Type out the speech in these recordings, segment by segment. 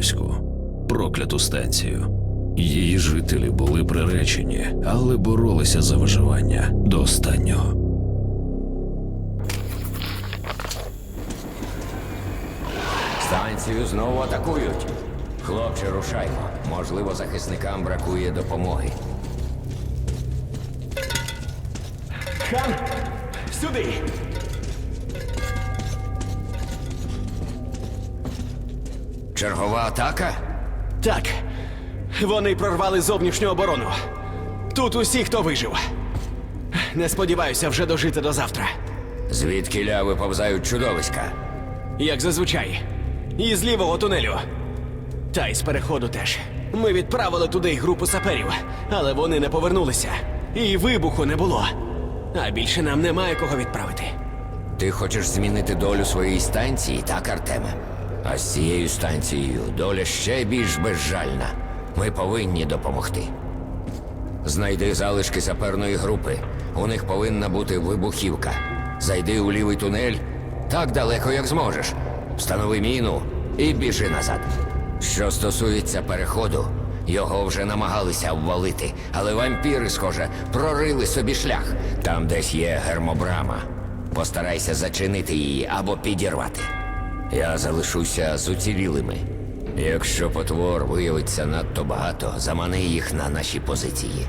Романівську, прокляту станцію. Її жителі були приречені, але боролися за виживання до останнього. Станцію знову атакують. Хлопче, рушаймо. Можливо, захисникам бракує допомоги. Хан! Сюди! Чергова атака? Так. Вони прорвали зовнішню оборону. Тут усі, хто вижив. Не сподіваюся вже дожити до завтра. Звідки ля виповзають чудовиська? Як зазвичай. І з лівого тунелю. Та й з переходу теж. Ми відправили туди групу саперів, але вони не повернулися. І вибуху не було. А більше нам немає кого відправити. Ти хочеш змінити долю своєї станції, так, Артеме? А з цією станцією доля ще більш безжальна. Ми повинні допомогти. Знайди залишки саперної групи. У них повинна бути вибухівка. Зайди у лівий тунель так далеко, як зможеш. Встанови міну і біжи назад. Що стосується переходу, його вже намагалися обвалити, але вампіри, схоже, прорили собі шлях. Там десь є гермобрама. Постарайся зачинити її або підірвати. Я залишуся з уцілілими. Якщо потвор виявиться надто багато, замани їх на наші позиції.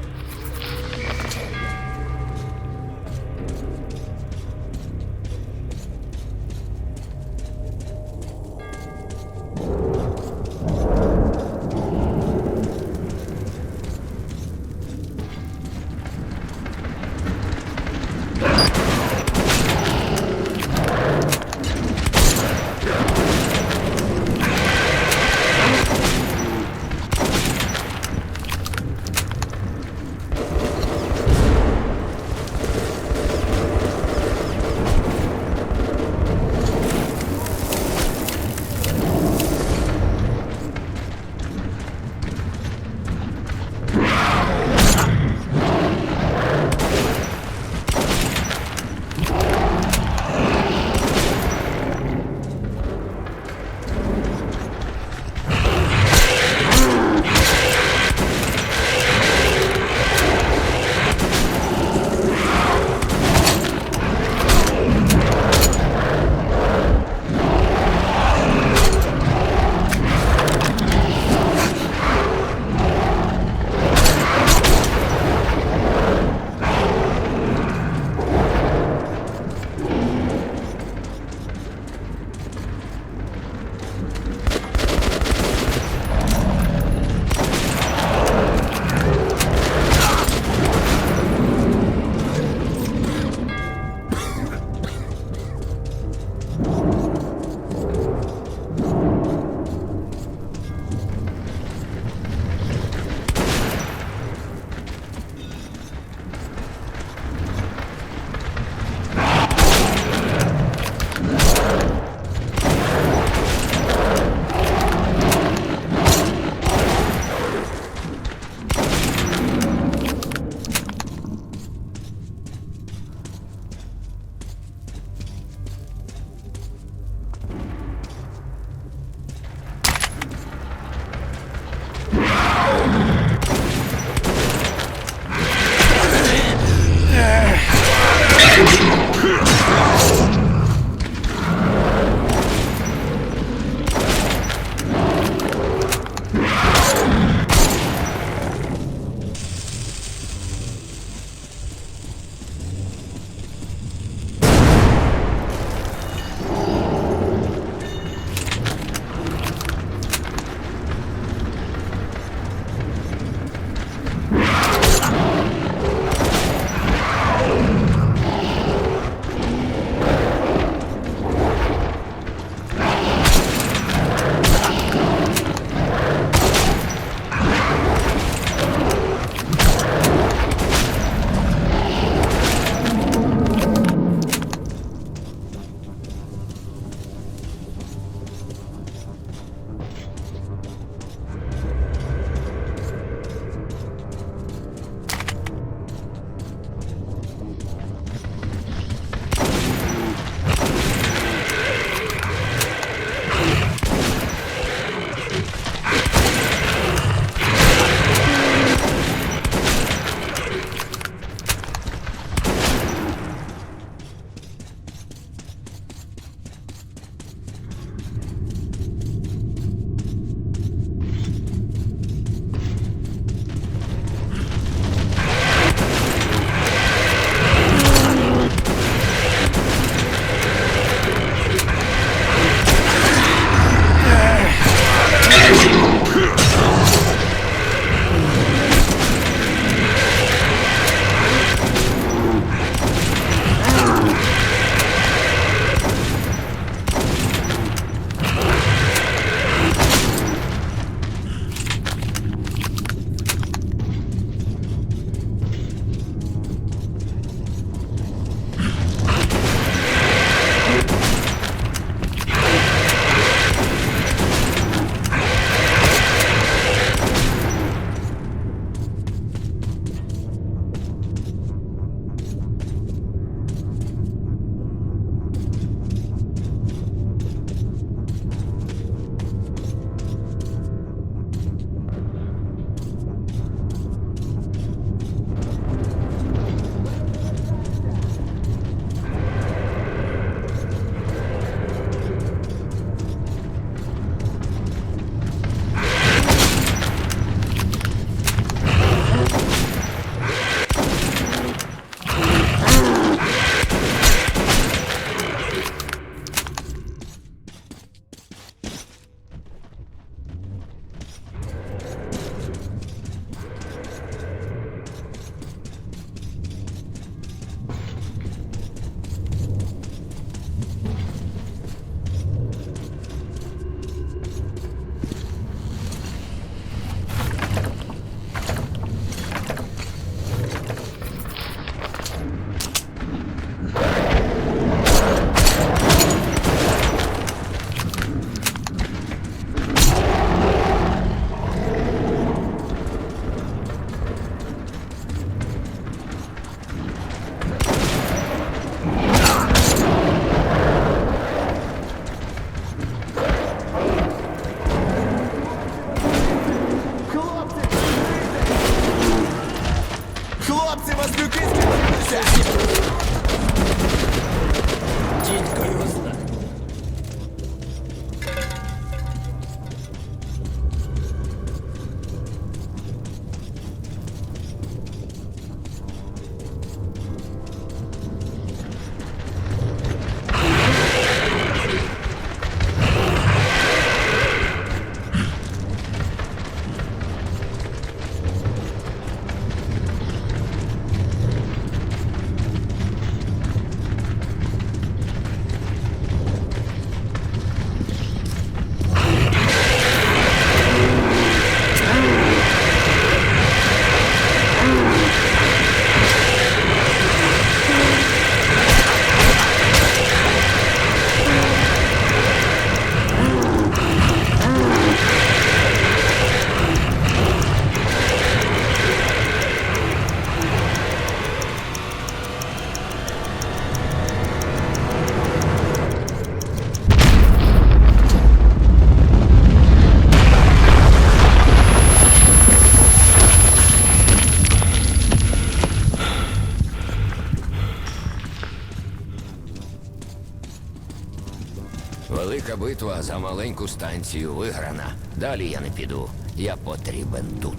За станцію виграна. Далі я не піду. Я потрібен тут.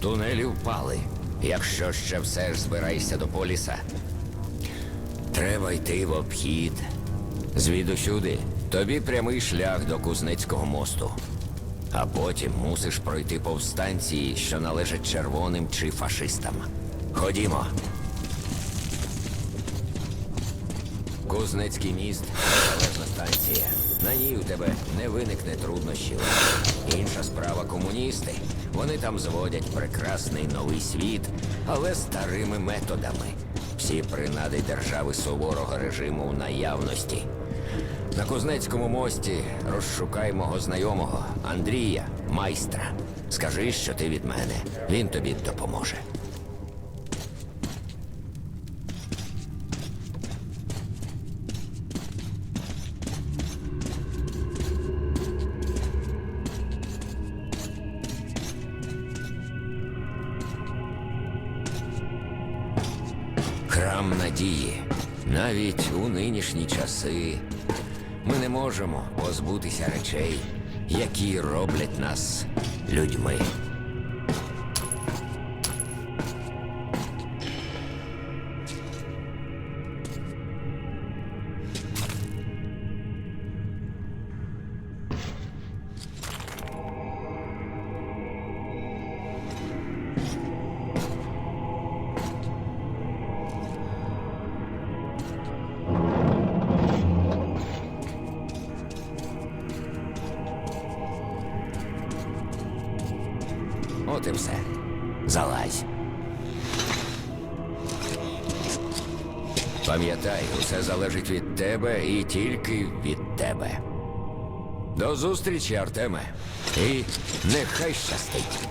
Тунелі впали. Якщо ще все ж збираєшся до поліса, треба йти в обхід. Звідусюди тобі прямий шлях до Кузнецького мосту. А потім мусиш пройти повстанції, що належать червоним чи фашистам. Ходімо. Кузнецький міст незалежна станція. На ній у тебе не виникне труднощів. Інша справа комуністи. Вони там зводять прекрасний новий світ, але старими методами. Всі принади держави суворого режиму в наявності. На Кузнецькому мості розшукай мого знайомого Андрія, майстра. Скажи, що ти від мене. Він тобі допоможе. Храм надії. Навіть у нинішні часи ми не можемо позбутися речей, які роблять нас людьми. От і все. Залазь. Пам'ятай, усе залежить від тебе і тільки від тебе. До зустрічі, Артеме. І нехай щастить.